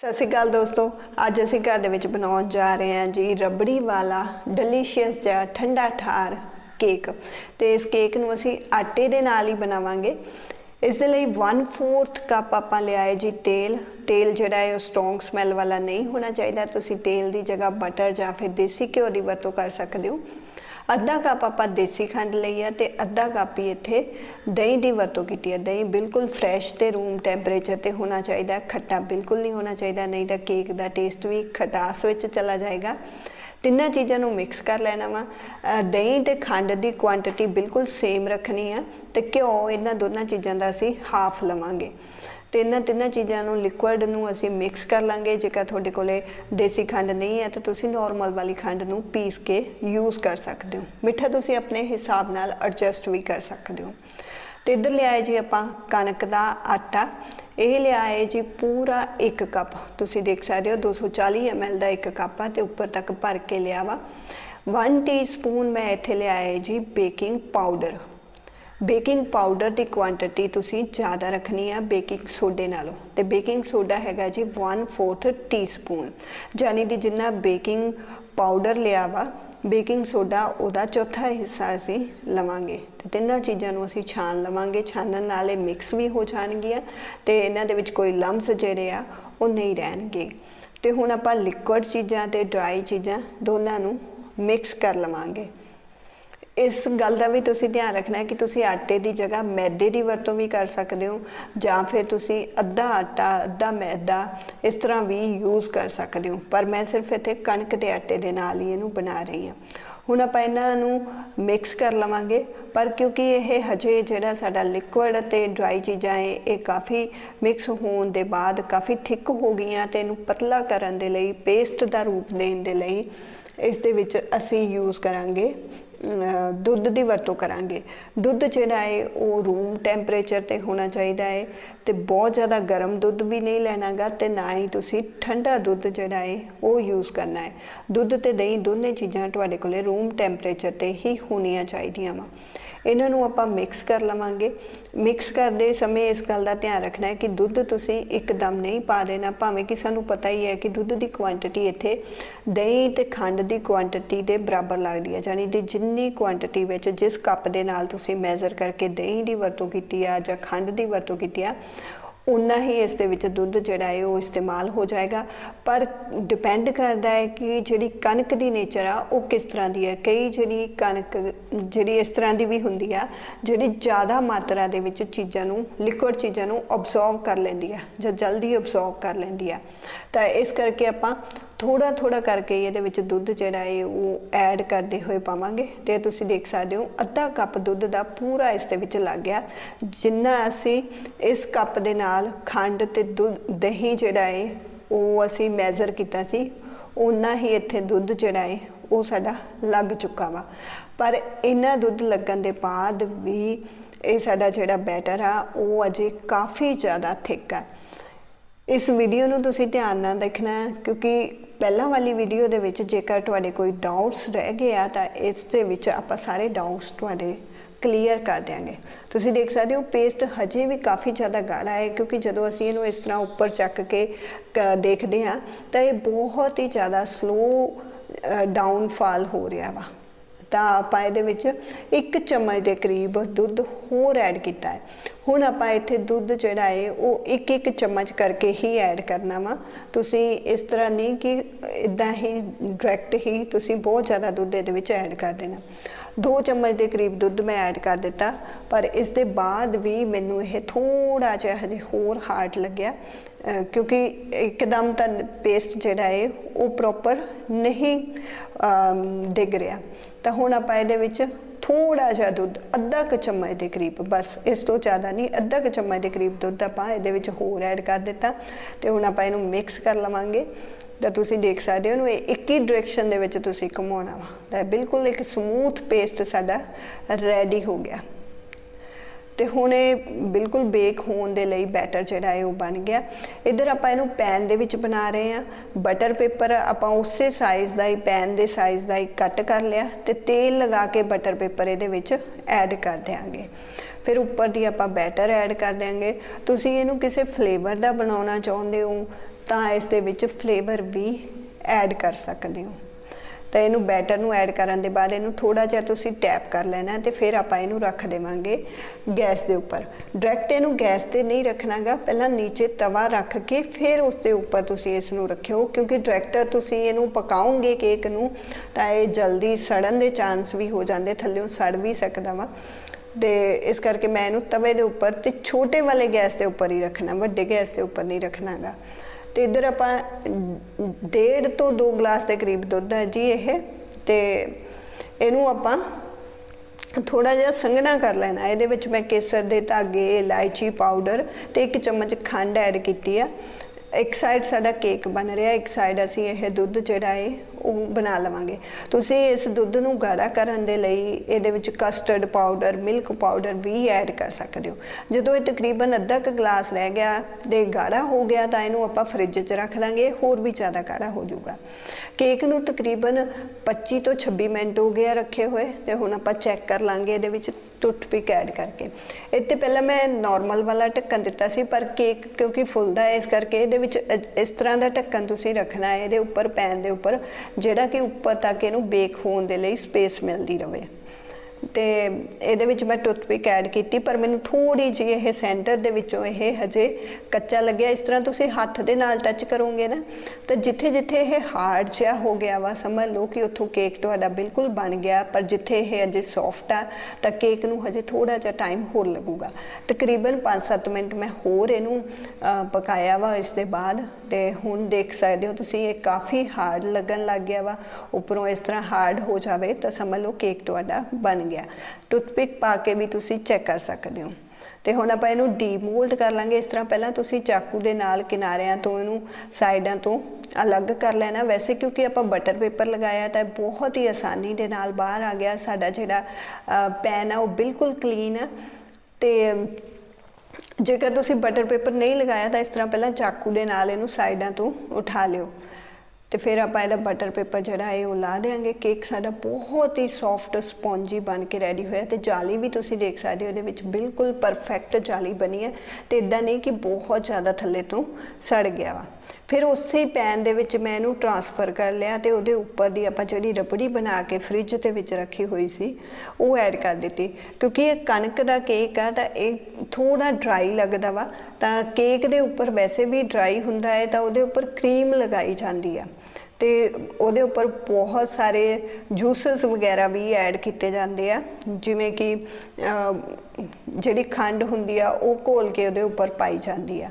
ਸਤਿ ਸ਼੍ਰੀ ਅਕਾਲ ਦੋਸਤੋ, ਅੱਜ ਅਸੀਂ ਘਰ ਦੇ ਵਿੱਚ ਬਣਾਉਣ ਜਾ ਰਹੇ ਹਾਂ ਜੀ ਰਬੜੀ ਵਾਲਾ ਡਿਲੀਸ਼ੀਅਸ ਜਿਹਾ ਠੰਡਾ ਠਾਰ ਕੇਕ। ਤੇ ਇਸ ਕੇਕ ਨੂੰ ਅਸੀਂ ਆਟੇ ਦੇ ਨਾਲ ਹੀ ਬਣਾਵਾਂਗੇ। ਇਸ ਦੇ ਲਈ 1/4 ਕੱਪ ਆਪਾਂ ਲਿਆਏ ਜੀ ਤੇਲ। ਤੇਲ ਜਿਹੜਾ ਹੈ ਉਹ ਸਟਰੋਂਗ ਸਮੈਲ ਵਾਲਾ ਨਹੀਂ ਹੋਣਾ ਚਾਹੀਦਾ। ਤੁਸੀਂ ਤੇਲ ਦੀ ਜਗ੍ਹਾ ਬਟਰ ਜਾਂ ਫਿਰ ਦੇਸੀ ਘਿਓ ਦੀ ਵਰਤੋਂ ਕਰ ਸਕਦੇ ਹੋ। ਅੱਧਾ ਕੱਪ ਆਪਾਂ ਦੇਸੀ ਖੰਡ ਲਈ ਆ ਤੇ ਅੱਧਾ ਕੱਪ ਹੀ ਇੱਥੇ ਦਹੀਂ ਦੀ ਵਰਤੋਂ ਕੀਤੀ ਹੈ ਦਹੀਂ ਬਿਲਕੁਲ ਫਰੈਸ਼ ਤੇ ਰੂਮ ਟੈਂਪਰੇਚਰ ਤੇ ਹੋਣਾ ਚਾਹੀਦਾ, ਖੱਟਾ ਬਿਲਕੁਲ ਨਹੀਂ ਹੋਣਾ ਚਾਹੀਦਾ, ਨਹੀਂ ਤਾਂ ਕੇਕ ਦਾ ਟੇਸਟ ਵੀ ਖਟਾਸ ਵਿੱਚ ਚਲਾ ਜਾਏਗਾ। ਤਿੰਨਾਂ ਚੀਜ਼ਾਂ ਨੂੰ ਮਿਕਸ ਕਰ ਲੈਣਾ ਵਾ। ਦਹੀਂ ਤੇ ਖੰਡ ਦੀ ਕੁਆਂਟੀਟੀ ਬਿਲਕੁਲ ਸੇਮ ਰੱਖਣੀ ਆ ਤੇ ਘਿਓ ਇਹਨਾਂ ਦੋਨਾਂ ਚੀਜ਼ਾਂ ਦਾ ਅਸੀਂ ਹਾਫ ਲਵਾਂਗੇ। ਤੇ ਇਹਨਾਂ ਤਿੰਨਾਂ ਚੀਜ਼ਾਂ ਨੂੰ ਲਿਕੁਇਡ ਨੂੰ ਅਸੀਂ ਮਿਕਸ ਕਰ ਲਾਂਗੇ। ਜੇਕਰ ਤੁਹਾਡੇ ਕੋਲੇ ਦੇਸੀ ਖੰਡ ਨਹੀਂ ਹੈ, ਤਾਂ ਤੁਸੀਂ ਨਾਰਮਲ ਵਾਲੀ ਖੰਡ ਨੂੰ ਪੀਸ ਕੇ ਯੂਜ਼ ਕਰ ਸਕਦੇ ਹੋ। ਮਿੱਠਾ ਤੁਸੀਂ ਆਪਣੇ ਹਿਸਾਬ ਨਾਲ ਐਡਜਸਟ ਵੀ ਕਰ ਸਕਦੇ ਹੋ। ਤੇ ਇੱਧਰ ਲਿਆਏ ਜੀ ਆਪਾਂ ਕਣਕ ਦਾ ਆਟਾ। ਇਹ ਲਿਆਏ ਜੀ ਪੂਰਾ 1 ਕੱਪ। ਤੁਸੀਂ ਦੇਖ ਸਕਦੇ ਹੋ 240 ml ਦਾ 1 ਕੱਪ ਆ ਤੇ ਉੱਪਰ ਤੱਕ ਭਰ ਕੇ ਲਿਆ ਵਾ। 1 ਟੀਸਪੂਨ ਮੈਂ ਇੱਥੇ ਲਿਆਏ ਜੀ ਬੇਕਿੰਗ ਪਾਊਡਰ ਬੇਕਿੰਗ ਪਾਊਡਰ ਦੀ ਕੁਆਂਟੀਟੀ ਤੁਸੀਂ ਜ਼ਿਆਦਾ ਰੱਖਣੀ ਆ ਬੇਕਿੰਗ ਸੋਡੇ ਨਾਲੋਂ। ਤੇ ਬੇਕਿੰਗ ਸੋਡਾ ਹੈਗਾ ਜੀ 1/4 ਟੀਸਪੂਨ ਜਾਨੀ ਕਿ ਜਿੰਨਾ ਬੇਕਿੰਗ ਪਾਊਡਰ ਲਿਆ ਵਾ, ਬੇਕਿੰਗ ਸੋਡਾ ਉਹਦਾ ਚੌਥਾ ਹਿੱਸਾ ਅਸੀਂ ਲਵਾਂਗੇ। ਤੇ ਤਿੰਨਾਂ ਚੀਜ਼ਾਂ ਨੂੰ ਅਸੀਂ ਛਾਣ ਲਵਾਂਗੇ। ਛਾਣਨ ਨਾਲ ਇਹ ਮਿਕਸ ਵੀ ਹੋ ਜਾਣਗੀਆਂ ਤੇ ਇਹਨਾਂ ਦੇ ਵਿੱਚ ਕੋਈ ਲੰਮਸ ਜਿਹੜੇ ਆ, ਉਹ ਨਹੀਂ ਰਹਿਣਗੇ। ਤੇ ਹੁਣ ਆਪਾਂ ਲਿਕੁਇਡ ਚੀਜ਼ਾਂ ਤੇ ਡਰਾਈ ਚੀਜ਼ਾਂ ਦੋਨਾਂ ਨੂੰ ਮਿਕਸ ਕਰ ਲਵਾਂਗੇ। ਇਸ ਗੱਲ ਦਾ ਵੀ ਤੁਸੀਂ ਧਿਆਨ ਰੱਖਣਾ ਹੈ ਕਿ ਤੁਸੀਂ ਆਟੇ ਦੀ ਜਗ੍ਹਾ ਮੈਦੇ ਦੀ ਵਰਤੋਂ ਵੀ ਕਰ ਸਕਦੇ ਹੋ, ਜਾਂ ਫਿਰ ਤੁਸੀਂ ਅੱਧਾ ਆਟਾ, ਅੱਧਾ ਮੈਦਾ ਇਸ ਤਰ੍ਹਾਂ ਵੀ ਯੂਜ਼ ਕਰ ਸਕਦੇ ਹੋ। ਪਰ ਮੈਂ ਸਿਰਫ ਇੱਥੇ ਕਣਕ ਦੇ ਆਟੇ ਦੇ ਨਾਲ ਹੀ ਇਹਨੂੰ ਬਣਾ ਰਹੀ ਹਾਂ। ਹੁਣ ਆਪਾਂ ਇਹਨਾਂ ਨੂੰ ਮਿਕਸ ਕਰ ਲਵਾਂਗੇ, ਪਰ ਕਿਉਂਕਿ ਇਹ ਹਜੇ ਜਿਹੜਾ ਸਾਡਾ ਲਿਕੁਇਡ ਅਤੇ ਡਰਾਈ ਚੀਜ਼ਾਂ ਹੈ, ਇਹ ਕਾਫੀ ਮਿਕਸ ਹੋਣ ਦੇ ਬਾਅਦ ਕਾਫੀ ਥਿੱਕ ਹੋ ਗਈਆਂ ਤੇ ਇਹਨੂੰ ਪਤਲਾ ਕਰਨ ਦੇ ਲਈ ਪੇਸਟ ਦਾ ਰੂਪ ਦੇਣ ਦੇ ਲਈ ਇਸ ਦੇ ਵਿੱਚ ਅਸੀਂ ਯੂਜ਼ ਕਰਾਂਗੇ। ਦੁੱਧ ਦੀ ਵਰਤੋਂ ਕਰਾਂਗੇ। ਦੁੱਧ ਜਿਹੜਾ ਹੈ, ਉਹ ਰੂਮ ਟੈਂਪਰੇਚਰ ਤੇ ਹੋਣਾ ਚਾਹੀਦਾ ਹੈ ਤੇ ਬਹੁਤ ਜ਼ਿਆਦਾ ਗਰਮ ਦੁੱਧ ਵੀ ਨਹੀਂ ਲੈਣਾਗਾ ਤੇ ਨਾ ਹੀ ਤੁਸੀਂ ਠੰਡਾ ਦੁੱਧ ਜਿਹੜਾ ਹੈ, ਉਹ ਯੂਜ਼ ਕਰਨਾ ਹੈ। ਦੁੱਧ ਤੇ ਦਹੀਂ ਦੋਨੇ ਚੀਜ਼ਾਂ ਤੁਹਾਡੇ ਕੋਲੇ ਰੂਮ ਟੈਂਪਰੇਚਰ ਤੇ ਹੀ ਹੋਣੀਆਂ ਚਾਹੀਦੀਆਂ ਵਾ। ਇਹਨਾਂ ਨੂੰ ਆਪਾਂ ਮਿਕਸ ਕਰ ਲਵਾਂਗੇ। ਮਿਕਸ ਕਰਦੇ ਸਮੇਂ ਇਸ ਗੱਲ ਦਾ ਧਿਆਨ ਰੱਖਣਾ ਹੈ ਕਿ ਦੁੱਧ ਤੁਸੀਂ ਇੱਕਦਮ ਨਹੀਂ ਪਾ ਦੇਣਾ, ਭਾਵੇਂ ਕਿ ਸਾਨੂੰ ਪਤਾ ਹੀ ਹੈ ਕਿ ਦੁੱਧ ਦੀ ਕੁਆਂਟੀਟੀ ਇੱਥੇ ਦਹੀਂ ਤੇ ਖੰਡ ਦੀ ਕੁਆਂਟੀਟੀ ਦੇ ਬਰਾਬਰ ਲੱਗਦੀ ਹੈ। ਯਾਨੀ ਕਿ ਜਿੰਨੀ ਕੁਆਂਟੀਟੀ ਵਿੱਚ ਜਿਸ ਕੱਪ ਦੇ ਨਾਲ ਤੁਸੀਂ ਮੈਜ਼ਰ ਕਰਕੇ ਦਹੀਂ ਦੀ ਵਰਤੋਂ ਕੀਤੀ ਆ ਜਾਂ ਖੰਡ ਦੀ ਵਰਤੋਂ ਕੀਤੀ ਆ ਉਨਾ ਹੀ ਇਸ ਦੇ ਵਿੱਚ ਦੁੱਧ ਜਿਹੜਾ ਹੈ ਉਹ ਇਸਤੇਮਾਲ ਹੋ ਜਾਏਗਾ। ਪਰ ਡਿਪੈਂਡ ਕਰਦਾ ਹੈ ਕਿ ਜਿਹੜੀ ਕਣਕ ਦੀ ਨੇਚਰ ਆ, ਉਹ ਕਿਸ ਤਰ੍ਹਾਂ ਦੀ ਹੈ। ਕਈ ਜਿਹੜੀ ਕਣਕ, ਜਿਹੜੀ ਇਸ ਤਰ੍ਹਾਂ ਦੀ ਵੀ ਹੁੰਦੀ ਆ, ਜਿਹੜੀ ਜ਼ਿਆਦਾ ਮਾਤਰਾ ਦੇ ਵਿੱਚ ਚੀਜ਼ਾਂ ਨੂੰ ਲਿਕੁਇਡ ਚੀਜ਼ਾਂ ਨੂੰ ਅਬਜ਼ੌਰਬ ਕਰ ਲੈਂਦੀ ਆ ਜਾਂ ਜਲਦੀ ਅਬਜ਼ੌਰਬ ਕਰ ਲੈਂਦੀ ਆ। ਤਾਂ ਇਸ ਕਰਕੇ ਆਪਾਂ ਥੋੜਾ ਥੋੜਾ ਕਰਕੇ ਇਹਦੇ ਵਿੱਚ ਦੁੱਧ ਜਿਹੜਾ ਹੈ ਉਹ ਐਡ ਕਰਦੇ ਹੋਏ ਪਾਵਾਂਗੇ। ਤੇ ਤੁਸੀਂ ਦੇਖ ਸਕਦੇ ਹੋ, ਅੱਧਾ ਕੱਪ ਦੁੱਧ ਦਾ ਪੂਰਾ ਇਸ ਦੇ ਵਿੱਚ ਲੱਗ ਗਿਆ। ਜਿੰਨਾ ਅਸੀਂ ਇਸ ਕੱਪ ਦੇ ਨਾਲ ਖੰਡ ਤੇ ਦੁੱਧ, ਦਹੀਂ ਜਿਹੜਾ ਹੈ ਉਹ ਅਸੀਂ ਮੈਜ਼ਰ ਕੀਤਾ ਸੀ ਉਨਾ ਹੀ ਇੱਥੇ ਦੁੱਧ ਜਿਹੜਾ ਹੈ ਉਹ ਸਾਡਾ ਲੱਗ ਚੁੱਕਾ ਵਾ। ਪਰ ਇਹਨਾਂ ਦੁੱਧ ਲੱਗਣ ਦੇ ਬਾਅਦ ਵੀ ਇਹ ਸਾਡਾ ਜਿਹੜਾ ਬੈਟਰ ਆ, ਉਹ ਅਜੇ ਕਾਫੀ ਜ਼ਿਆਦਾ ਥਿਕ ਆ। ਇਸ ਵੀਡੀਓ ਨੂੰ ਤੁਸੀਂ ਧਿਆਨ ਨਾਲ ਦੇਖਣਾ, ਕਿਉਂਕਿ ਪਹਿਲਾਂ ਵਾਲੀ ਵੀਡੀਓ ਦੇ ਵਿੱਚ ਜੇਕਰ ਤੁਹਾਡੇ ਕੋਈ ਡਾਊਟਸ ਰਹਿ ਗਏ ਆ, ਤਾਂ ਇਸ ਦੇ ਵਿੱਚ ਆਪਾਂ ਸਾਰੇ ਡਾਊਟਸ ਤੁਹਾਡੇ ਕਲੀਅਰ ਕਰ ਦਿਆਂਗੇ। ਤੁਸੀਂ ਦੇਖ ਸਕਦੇ ਹੋ ਪੇਸਟ ਹਜੇ ਵੀ ਕਾਫੀ ਜ਼ਿਆਦਾ ਗਾੜਾ ਹੈ, ਕਿਉਂਕਿ ਜਦੋਂ ਅਸੀਂ ਇਹਨੂੰ ਇਸ ਤਰ੍ਹਾਂ ਉੱਪਰ ਚੱਕ ਕੇ ਕ- ਦੇਖਦੇ ਹਾਂ, ਤਾਂ ਇਹ ਬਹੁਤ ਹੀ ਜ਼ਿਆਦਾ ਸਲੋ ਡਾਊਨਫਾਲ ਹੋ ਰਿਹਾ ਵਾ। ਤਾਂ ਆਪਾਂ ਇਹਦੇ ਵਿੱਚ ਇੱਕ ਚਮਚ ਦੇ ਕਰੀਬ ਦੁੱਧ ਹੋਰ ਐਡ ਕੀਤਾ ਹੈ। ਹੁਣ ਆਪਾਂ ਇੱਥੇ ਦੁੱਧ ਜਿਹੜਾ ਹੈ, ਉਹ ਇੱਕ ਇੱਕ ਚਮਚ ਕਰਕੇ ਹੀ ਐਡ ਕਰਨਾ ਵਾ। ਤੁਸੀਂ ਇਸ ਤਰ੍ਹਾਂ ਨਹੀਂ ਕਿ ਇਦਾਂ ਹੀ ਡਾਇਰੈਕਟ ਹੀ ਤੁਸੀਂ ਬਹੁਤ ਜ਼ਿਆਦਾ ਦੁੱਧ ਇਹਦੇ ਵਿੱਚ ਐਡ ਕਰ ਦੇਣਾ। ਦੋ ਚਮਚ ਦੇ ਕਰੀਬ ਦੁੱਧ ਮੈਂ ਐਡ ਕਰ ਦਿੱਤਾ, ਪਰ ਇਸ ਦੇ ਬਾਅਦ ਵੀ ਮੈਨੂੰ ਇਹ ਥੋੜਾ ਜਿਹਾ ਹਜੇ ਹੋਰ ਹਾਰਡ ਲੱਗਿਆ ਕਿਉਂਕਿ ਇੱਕਦਮ ਤਾਂ ਪੇਸਟ ਜਿਹੜਾ ਹੈ ਉਹ ਪ੍ਰੋਪਰ ਨਹੀਂ ਡਿੱਗ ਰਿਹਾ। ਤਾਂ ਹੁਣ ਆਪਾਂ ਇਹਦੇ ਵਿੱਚ ਥੋੜਾ ਜਿਹਾ ਦੁੱਧ, ਅੱਧਾ ਕੁ ਚਮਚ ਦੇ ਕਰੀਬ, ਬਸ ਇਸ ਤੋਂ ਜ਼ਿਆਦਾ ਨਹੀਂ, ਅੱਧਾ ਕੁ ਚਮਚ ਦੇ ਕਰੀਬ ਦੁੱਧ ਆਪਾਂ ਇਹਦੇ ਵਿੱਚ ਹੋਰ ਐਡ ਕਰ ਦਿੱਤਾ। ਤੇ ਹੁਣ ਆਪਾਂ ਇਹਨੂੰ ਮਿਕਸ ਕਰ ਲਵਾਂਗੇ। ਤਾਂ ਤੁਸੀਂ ਦੇਖ ਸਕਦੇ ਹੋ ਇਹਨੂੰ ਇਹ ਇੱਕ ਹੀ ਡਾਇਰੈਕਸ਼ਨ ਦੇ ਵਿੱਚ ਤੁਸੀਂ ਘੁਮਾਉਣਾ ਵਾ। ਤਾਂ ਬਿਲਕੁਲ ਇੱਕ ਸਮੂਥ ਪੇਸਟ ਸਾਡਾ ਰੈਡੀ ਹੋ ਗਿਆ। ਤੇ ਹੁਣ ਇਹ ਬਿਲਕੁਲ ਬੇਕ ਹੋਣ ਦੇ ਲਈ ਬੈਟਰ ਜਿਹੜਾ ਹੈ ਉਹ ਬਣ ਗਿਆ। ਇਧਰ ਆਪਾਂ ਇਹਨੂੰ ਪੈਨ ਦੇ ਵਿੱਚ ਬਣਾ ਰਹੇ ਆ ਬਟਰ ਪੇਪਰ ਆਪਾਂ ਉਸੇ ਸਾਈਜ਼ ਦਾ ਹੀ ਪੈਨ ਦੇ ਸਾਈਜ਼ ਦਾ ਹੀ ਕੱਟ ਕਰ ਲਿਆ ਤੇ ਤੇਲ ਲਗਾ ਕੇ ਬਟਰ ਪੇਪਰ ਇਹਦੇ ਵਿੱਚ ਐਡ ਕਰ ਦਿਆਂਗੇ। ਫਿਰ ਉੱਪਰ ਦੀ ਆਪਾਂ ਬੈਟਰ ਐਡ ਕਰ ਦਿਆਂਗੇ। ਤੁਸੀਂ ਇਹਨੂੰ ਕਿਸੇ ਫਲੇਵਰ ਦਾ ਬਣਾਉਣਾ ਚਾਹੁੰਦੇ ਹੋ ਤਾਂ ਇਸ ਦੇ ਵਿੱਚ ਫਲੇਵਰ ਵੀ ਐਡ ਕਰ ਸਕਦੇ ਹੋ। ਤਾਂ ਇਹਨੂੰ ਬੈਟਰ ਨੂੰ ਐਡ ਕਰਨ ਦੇ ਬਾਅਦ ਇਹਨੂੰ ਥੋੜਾ ਜਿਹਾ ਤੁਸੀਂ ਟੈਪ ਕਰ ਲੈਣਾ ਤੇ ਫਿਰ ਆਪਾਂ ਇਹਨੂੰ ਰੱਖ ਦੇਵਾਂਗੇ ਗੈਸ ਦੇ ਉੱਪਰ। ਡਾਇਰੈਕਟ ਇਹਨੂੰ ਗੈਸ ਤੇ ਨਹੀਂ ਰੱਖਣਾਗਾ, ਪਹਿਲਾਂ ਨੀਚੇ ਤਵਾ ਰੱਖ ਕੇ ਫਿਰ ਉਸ ਦੇ ਉੱਪਰ ਤੁਸੀਂ ਇਸ ਨੂੰ ਰੱਖਿਓ, ਕਿਉਂਕਿ ਡਾਇਰੈਕਟ ਤੁਸੀਂ ਇਹਨੂੰ ਪਕਾਉਂਗੇ ਕੇਕ ਨੂੰ, ਤਾਂ ਇਹ ਜਲਦੀ ਸੜਨ ਦੇ ਚਾਂਸ ਵੀ ਹੋ ਜਾਂਦੇ, ਥੱਲੇੋਂ ਸੜ ਵੀ ਸਕਦਾ ਵਾ। ਤੇ ਇਸ ਕਰਕੇ ਮੈਂ ਇਹਨੂੰ ਤਵੇ ਦੇ ਉੱਪਰ ਤੇ ਛੋਟੇ ਵਾਲੇ ਗੈਸ ਦੇ ਉੱਪਰ ਹੀ ਰੱਖਣਾ, ਵੱਡੇ ਗੈਸ ਦੇ ਉੱਪਰ ਨਹੀਂ ਰੱਖਣਾਗਾ। ਤੇ ਇਧਰ ਆਪਾਂ ਡੇਢ ਤੋਂ 2 ਗਲਾਸ ਦੇ ਕਰੀਬ ਦੁੱਧ ਹੈ ਜੀ ਇਹ, ਤੇ ਇਹਨੂੰ ਆਪਾਂ ਥੋੜਾ ਜਿਹਾ ਸੰਘਣਾ ਕਰ ਲੈਣਾ। ਇਹਦੇ ਵਿੱਚ ਮੈਂ ਕੇਸਰ ਦੇ ਧਾਗੇ, ਇਲਾਇਚੀ ਪਾਊਡਰ ਤੇ ਇੱਕ ਚਮਚ ਖੰਡ ਐਡ ਕੀਤੀ ਆ। ਇੱਕ ਸਾਈਡ ਸਾਡਾ ਕੇਕ ਬਣ ਰਿਹਾ, ਇੱਕ ਸਾਈਡ ਅਸੀਂ ਇਹ ਦੁੱਧ ਜਿਹੜਾ ਹੈ ਉਹ ਬਣਾ ਲਵਾਂਗੇ। ਤੁਸੀਂ ਇਸ ਦੁੱਧ ਨੂੰ ਗਾੜਾ ਕਰਨ ਦੇ ਲਈ ਇਹਦੇ ਵਿੱਚ ਕਸਟਰਡ ਪਾਊਡਰ ਮਿਲਕ ਪਾਊਡਰ ਵੀ ਐਡ ਕਰ ਸਕਦੇ ਹੋ। ਜਦੋਂ ਇਹ ਤਕਰੀਬਨ ਅੱਧਾ ਕ ਗਲਾਸ ਰਹਿ ਗਿਆ ਤੇ ਗਾੜਾ ਹੋ ਗਿਆ ਤਾਂ ਇਹਨੂੰ ਆਪਾਂ ਫ੍ਰਿਜ 'ਚ ਰੱਖ ਦਾਂਗੇ, ਹੋਰ ਵੀ ਜ਼ਿਆਦਾ ਗਾੜਾ ਹੋ ਜਾਊਗਾ। ਕੇਕ ਨੂੰ ਤਕਰੀਬਨ 25 ਤੋਂ 26 ਮਿੰਟ ਹੋ ਗਿਆ ਰੱਖੇ ਹੋਏ ਤੇ ਹੁਣ ਆਪਾਂ ਚੈੱਕ ਕਰ ਲਾਂਗੇ ਇਹਦੇ ਵਿੱਚ ਟੁੱਥਪਿਕ ਐਡ ਕਰਕੇ। ਇੱਥੇ ਪਹਿਲਾਂ ਮੈਂ ਨਾਰਮਲ ਵਾਲਾ ਢੱਕਣ ਦਿੱਤਾ ਸੀ, ਪਰ ਕੇਕ ਕਿਉਂਕਿ ਫੁੱਲਦਾ ਹੈ ਇਸ ਕਰਕੇ ਇਹਦੇ ਵਿੱਚ ਅਜ- ਇਸ ਤਰ੍ਹਾਂ ਦਾ ਢੱਕਣ ਤੁਸੀਂ ਰੱਖਣਾ ਹੈ, ਇਹਦੇ ਉੱਪਰ ਪੈਨ ਦੇ ਉੱਪਰ, ਜਿਹੜਾ ਕਿ ਉੱਪਰ ਤੱਕ ਇਹਨੂੰ ਬੇਕ ਹੋਣ ਦੇ ਲਈ ਸਪੇਸ ਮਿਲਦੀ ਰਹੇ ਤੇ ਇਹਦੇ ਵਿੱਚ ਮੈਂ ਟੁੱਥਪਿਕ ਐਡ ਕੀਤੀ, ਪਰ ਮੈਨੂੰ ਥੋੜੀ ਜਿਹੀ ਇਹ ਸੈਂਟਰ ਦੇ ਵਿੱਚੋਂ ਇਹ ਹਜੇ ਕੱਚਾ ਲੱਗਿਆ। ਇਸ ਤਰ੍ਹਾਂ ਤੁਸੀਂ ਹੱਥ ਦੇ ਨਾਲ ਟੱਚ ਕਰੋਗੇ ਨਾ, ਤਾਂ ਜਿੱਥੇ ਜਿੱਥੇ ਇਹ ਹਾਰਡ ਜਿਹਾ ਹੋ ਗਿਆ ਵਾ, ਸਮਝ ਲਓ ਕਿ ਉੱਥੋਂ ਕੇਕ ਤੁਹਾਡਾ ਬਿਲਕੁਲ ਬਣ ਗਿਆ, ਪਰ ਜਿੱਥੇ ਇਹ ਅਜੇ ਸੌਫਟ ਆ, ਤਾਂ ਕੇਕ ਨੂੰ ਹਜੇ ਥੋੜਾ ਜਿਹਾ ਟਾਈਮ ਹੋਰ ਲੱਗੂਗਾ। ਤਕਰੀਬਨ 5-7 ਮਿੰਟ ਮੈਂ ਹੋਰ ਇਹਨੂੰ ਪਕਾਇਆ ਵਾ ਇਸ ਦੇ ਬਾਅਦ, ਤੇ ਹੁਣ ਦੇਖ ਸਕਦੇ ਹੋ ਤੁਸੀਂ ਇਹ ਕਾਫੀ ਹਾਰਡ ਲੱਗਣ ਲੱਗ ਗਿਆ ਵਾ। ਉੱਪਰੋਂ ਇਸ ਤਰ੍ਹਾਂ ਹਾਰਡ ਹੋ ਜਾਵੇ, ਤਾਂ ਸਮਝ ਲਓ ਕੇਕ ਤੁਹਾਡਾ ਬਣ ਗਿਆ। ਟੁੱਥਪਿਕ ਪਾ ਕੇ ਵੀ ਤੁਸੀਂ ਚੈੱਕ ਕਰ ਸਕਦੇ ਹੋ। ਤੇ ਹੁਣ ਆਪਾਂ ਇਹਨੂੰ ਡੀਮੋਲਡ ਕਰ ਲਾਂਗੇ। ਇਸ ਤਰ੍ਹਾਂ ਪਹਿਲਾਂ ਤੁਸੀਂ ਚਾਕੂ ਦੇ ਨਾਲ ਕਿਨਾਰਿਆਂ ਤੋਂ ਇਹਨੂੰ ਸਾਈਡਾਂ ਤੋਂ ਅਲੱਗ ਕਰ ਲੈਣਾ। ਵੈਸੇ ਕਿਉਂਕਿ ਆਪਾਂ ਬਟਰ ਪੇਪਰ ਲਗਾਇਆ ਤਾਂ ਬਹੁਤ ਹੀ ਆਸਾਨੀ ਦੇ ਨਾਲ ਬਾਹਰ ਆ ਗਿਆ। ਸਾਡਾ ਜਿਹੜਾ ਪੈਨ ਆ ਉਹ ਬਿਲਕੁਲ ਕਲੀਨ ਆ। ਤੇ ਜੇਕਰ ਤੁਸੀਂ ਬਟਰ ਪੇਪਰ ਨਹੀਂ ਲਗਾਇਆ ਤਾਂ ਇਸ ਤਰ੍ਹਾਂ ਪਹਿਲਾਂ ਚਾਕੂ ਦੇ ਨਾਲ ਇਹਨੂੰ ਸਾਈਡਾਂ ਤੋਂ ਉਠਾ ਲਿਓ। ਤੇ ਫਿਰ ਆਪਾਂ ਇਹਦਾ ਬਟਰ ਪੇਪਰ ਜਿਹੜਾ ਹੈ ਉਹ ਲਾ ਦੇਾਂਗੇ ਕੇਕ ਸਾਡਾ ਬਹੁਤ ਹੀ ਸੌਫਟ ਸਪੌਂਜੀ ਬਣ ਕੇ ਰੈਡੀ ਹੋਇਆ ਤੇ ਜਾਲੀ ਵੀ ਤੁਸੀਂ ਦੇਖ ਸਕਦੇ ਹੋ, ਇਹਦੇ ਵਿੱਚ ਬਿਲਕੁਲ ਪਰਫੈਕਟ ਜਾਲੀ ਬਣੀ ਹੈ ਤੇ ਇਦਾਂ ਨਹੀਂ ਕਿ ਬਹੁਤ ਜ਼ਿਆਦਾ ਥੱਲੇ ਤੋਂ ਸੜ ਗਿਆ ਵਾ। ਫਿਰ ਉਸੇ ਪੈਨ ਦੇ ਵਿੱਚ ਮੈਂ ਇਹਨੂੰ ਟਰਾਂਸਫਰ ਕਰ ਲਿਆ ਤੇ ਉਹਦੇ ਉੱਪਰ ਦੀ ਆਪਾਂ ਜਿਹੜੀ ਰਬੜੀ ਬਣਾ ਕੇ ਫ੍ਰਿਜ ਦੇ ਵਿੱਚ ਰੱਖੀ ਹੋਈ ਸੀ, ਉਹ ਐਡ ਕਰ ਦਿੱਤੀ। ਕਿਉਂਕਿ ਇਹ ਕਣਕ ਦਾ ਕੇਕ ਆ, ਤਾਂ ਇਹ ਥੋੜਾ ਡਰਾਈ ਲੱਗਦਾ ਵਾ, ਤਾਂ ਕੇਕ ਦੇ ਉੱਪਰ ਵੈਸੇ ਵੀ ਡਰਾਈ ਹੁੰਦਾ ਹੈ, ਤਾਂ ਉਹਦੇ ਉੱਪਰ ਕਰੀਮ ਲਗਾਈ ਜਾਂਦੀ ਆ। ਤੇ ਉਹਦੇ ਉੱਪਰ ਬਹੁਤ ਸਾਰੇ ਜੂਸਸ ਵਗੈਰਾ ਵੀ ਐਡ ਕੀਤੇ ਜਾਂਦੇ ਆ, ਜਿਵੇਂ ਕਿ ਜਿਹੜੀ ਖੰਡ ਹੁੰਦੀ ਆ, ਉਹ ਘੋਲ ਕੇ ਉਹਦੇ ਉੱਪਰ ਪਾਈ ਜਾਂਦੀ ਆ।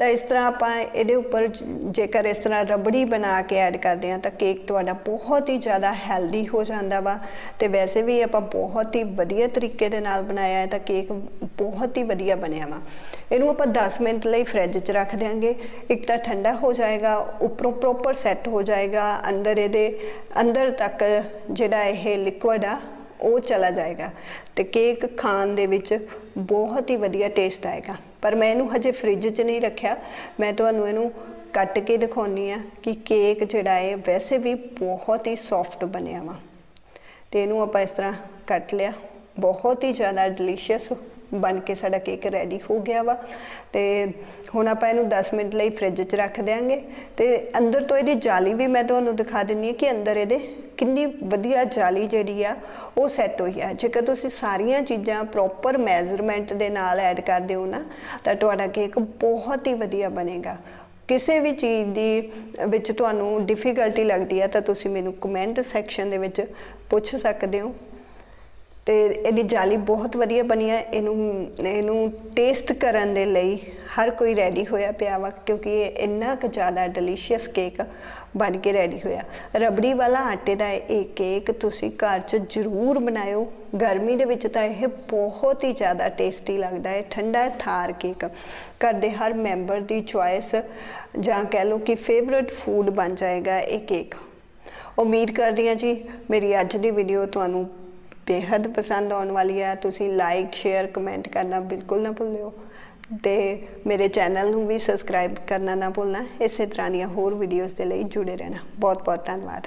ਤਾਂ ਇਸ ਤਰ੍ਹਾਂ ਆਪਾਂ ਇਹਦੇ ਉੱਪਰ ਜੇਕਰ ਇਸ ਤਰ੍ਹਾਂ ਰਬੜੀ ਬਣਾ ਕੇ ਐਡ ਕਰਦੇ ਆ ਤਾਂ ਕੇਕ ਤੁਹਾਡਾ ਬਹੁਤ ਹੀ ਜ਼ਿਆਦਾ ਹੈਲਦੀ ਹੋ ਜਾਂਦਾ ਵਾ। ਤੇ ਵੈਸੇ ਵੀ ਆਪਾਂ ਬਹੁਤ ਹੀ ਵਧੀਆ ਤਰੀਕੇ ਦੇ ਨਾਲ ਬਣਾਇਆ ਹੈ ਤਾਂ ਕੇਕ ਬਹੁਤ ਹੀ ਵਧੀਆ ਬਣਿਆ ਵਾ। ਇਹਨੂੰ ਆਪਾਂ 10 ਮਿੰਟ ਲਈ ਫ੍ਰਿਜ 'ਚ ਰੱਖ ਦਿਆਂਗੇ। ਇੱਕ ਤਾਂ ਠੰਡਾ ਹੋ ਜਾਏਗਾ, ਉੱਪਰੋਂ ਪ੍ਰੋਪਰ ਸੈੱਟ ਹੋ ਜਾਏਗਾ, ਅੰਦਰ ਇਹਦੇ, ਅੰਦਰ ਤੱਕ ਜਿਹੜਾ ਇਹ ਲਿਕੁਇਡ ਆ, ਉਹ ਚਲਾ ਜਾਏਗਾ। ਤੇ ਕੇਕ ਖਾਣ ਦੇ ਵਿੱਚ ਬਹੁਤ ਹੀ ਵਧੀਆ ਟੇਸਟ ਆਏਗਾ। ਪਰ ਮੈਂ ਇਹਨੂੰ ਹਜੇ ਫ੍ਰਿਜ 'ਚ ਨਹੀਂ ਰੱਖਿਆ। ਮੈਂ ਤੁਹਾਨੂੰ ਇਹਨੂੰ ਕੱਟ ਕੇ ਦਿਖਾਉਣੀ ਆ ਕਿ ਕੇਕ ਜਿਹੜਾ ਹੈ, ਵੈਸੇ ਵੀ ਬਹੁਤ ਹੀ ਸੌਫਟ ਬਣਿਆ ਵਾ। ਤੇ ਇਹਨੂੰ ਆਪਾਂ ਇਸ ਤਰ੍ਹਾਂ ਕੱਟ ਲਿਆ। ਬਹੁਤ ਹੀ ਜ਼ਿਆਦਾ ਡਿਲੀਸ਼ੀਅਸ ਬਣ ਕੇ ਸਾਡਾ ਕੇਕ ਰੈਡੀ ਹੋ ਗਿਆ ਵਾ। ਤੇ ਹੁਣ ਆਪਾਂ ਇਹਨੂੰ 10 ਮਿੰਟ ਲਈ ਫ੍ਰਿਜ 'ਚ ਰੱਖ ਦਿਆਂਗੇ। ਤੇ ਅੰਦਰ ਤੋਂ ਇਹਦੀ ਜਾਲੀ ਵੀ ਮੈਂ ਤੁਹਾਨੂੰ ਦਿਖਾ ਦਿੰਨੀ ਹਾਂ ਕਿ ਅੰਦਰ ਇਹਦੇ ਕਿੰਨੀ ਵਧੀਆ ਜਾਲੀ ਜਿਹੜੀ ਆ, ਉਹ ਸੈੱਟ ਹੋਈ ਆ। ਜੇਕਰ ਤੁਸੀਂ ਸਾਰੀਆਂ ਚੀਜ਼ਾਂ ਪ੍ਰੋਪਰ ਮੈਜ਼ਰਮੈਂਟ ਦੇ ਨਾਲ ਐਡ ਕਰਦੇ ਹੋ ਨਾ, ਤਾਂ ਤੁਹਾਡਾ ਕੇਕ ਬਹੁਤ ਹੀ ਵਧੀਆ ਬਣੇਗਾ। ਕਿਸੇ ਵੀ ਚੀਜ਼ ਦੀ ਵਿੱਚ ਤੁਹਾਨੂੰ ਡਿਫਿਕਲਟੀ ਲੱਗਦੀ ਹੈ ਤਾਂ ਤੁਸੀਂ ਮੈਨੂੰ ਕਮੈਂਟ ਸੈਕਸ਼ਨ ਦੇ ਵਿੱਚ ਪੁੱਛ ਸਕਦੇ ਹੋ। ਤੇ ਇਹਦੀ ਜਾਲੀ ਬਹੁਤ ਵਧੀਆ ਬਣੀ ਹੈ। ਇਹਨੂੰ ਇਹਨੂੰ ਟੇਸਟ ਕਰਨ ਦੇ ਲਈ ਹਰ ਕੋਈ ਰੈਡੀ ਹੋਇਆ ਪਿਆ ਵਾ, ਕਿਉਂਕਿ ਇਹ ਇੰਨਾ ਕੁ ਜ਼ਿਆਦਾ ਡਿਲੀਸ਼ੀਅਸ ਕੇਕ ਬਣ ਕੇ ਰੈਡੀ ਹੋਇਆ। ਰਬੜੀ ਵਾਲਾ ਆਟੇ ਦਾ ਇਹ ਕੇਕ ਤੁਸੀਂ ਘਰ 'ਚ ਜ਼ਰੂਰ ਬਣਾਇਓ। ਗਰਮੀ ਦੇ ਵਿੱਚ ਤਾਂ ਇਹ ਬਹੁਤ ਹੀ ਜ਼ਿਆਦਾ ਟੇਸਟੀ ਲੱਗਦਾ ਹੈ, ਠੰਡਾ ਠਾਰ ਕੇਕ ਘਰ ਦੇ ਹਰ ਮੈਂਬਰ ਦੀ ਚੁਆਇਸ ਜਾਂ ਕਹਿ ਲਓ ਕਿ ਫੇਵਰਿਟ ਫੂਡ ਬਣ ਜਾਏਗਾ ਇਹ ਕੇਕ ਉਮੀਦ ਕਰਦੀ ਹਾਂ ਜੀ, ਮੇਰੀ ਅੱਜ ਦੀ ਵੀਡੀਓ ਤੁਹਾਨੂੰ ਬੇहद ਪਸੰਦ ਆਉਣ ਵਾਲੀ ਹੈ। ਤੁਸੀਂ ਲਾਈਕ ਸ਼ੇਅਰ ਕਮੈਂਟ ਕਰਨਾ ਬਿਲਕੁਲ ਨਾ ਭੁੱਲਿਓ। ਤੇ ਮੇਰੇ ਚੈਨਲ ਨੂੰ ਵੀ ਸਬਸਕ੍ਰਾਈਬ ਕਰਨਾ ਨਾ ਭੁੱਲਣਾ। ਇਸੇ ਤਰ੍ਹਾਂ ਦੀਆਂ ਹੋਰ ਵੀਡੀਓਜ਼ ਦੇ ਲਈ ਜੁੜੇ ਰਹਿਣਾ। ਬਹੁਤ ਬਹੁਤ ਧੰਨਵਾਦ।